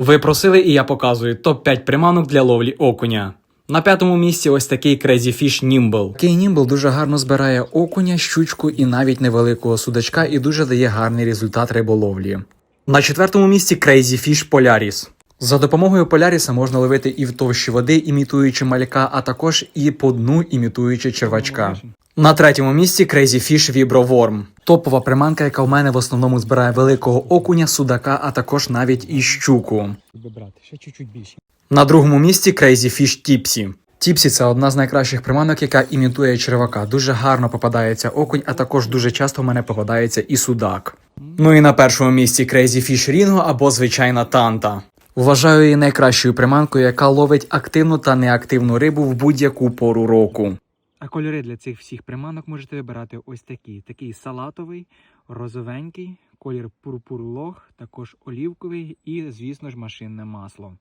Ви просили, і я показую топ-5 приманок для ловлі окуня. На п'ятому місці ось такий Crazy Fish Nimble. Такий Nimble дуже гарно збирає окуня, щучку і навіть невеликого судачка і дуже дає гарний результат риболовлі. На четвертому місці Crazy Fish Polaris. За допомогою Поляріса можна ловити і в товщі води, імітуючи маляка, а також і по дну імітуючи червачка. На третьому місці Crazy Fish Vibro Worm. Топова приманка, яка в мене в основному збирає великого окуня, судака, а також навіть і щуку. брати, ще чуть-чуть більше. На другому місці Crazy Fish Tipsy. Тіпсі це одна з найкращих приманок, яка імітує червака. Дуже гарно попадається окунь, а також дуже часто в мене попадається і судак. Ну і на першому місці Crazy Fish Ringo або звичайна танта. Вважаю її найкращою приманкою, яка ловить активну та неактивну рибу в будь-яку пору року. А кольори для цих всіх приманок можете вибирати ось такі: такий салатовий, розовенький, колір пурпурлох, також олівковий і, звісно ж, машинне масло.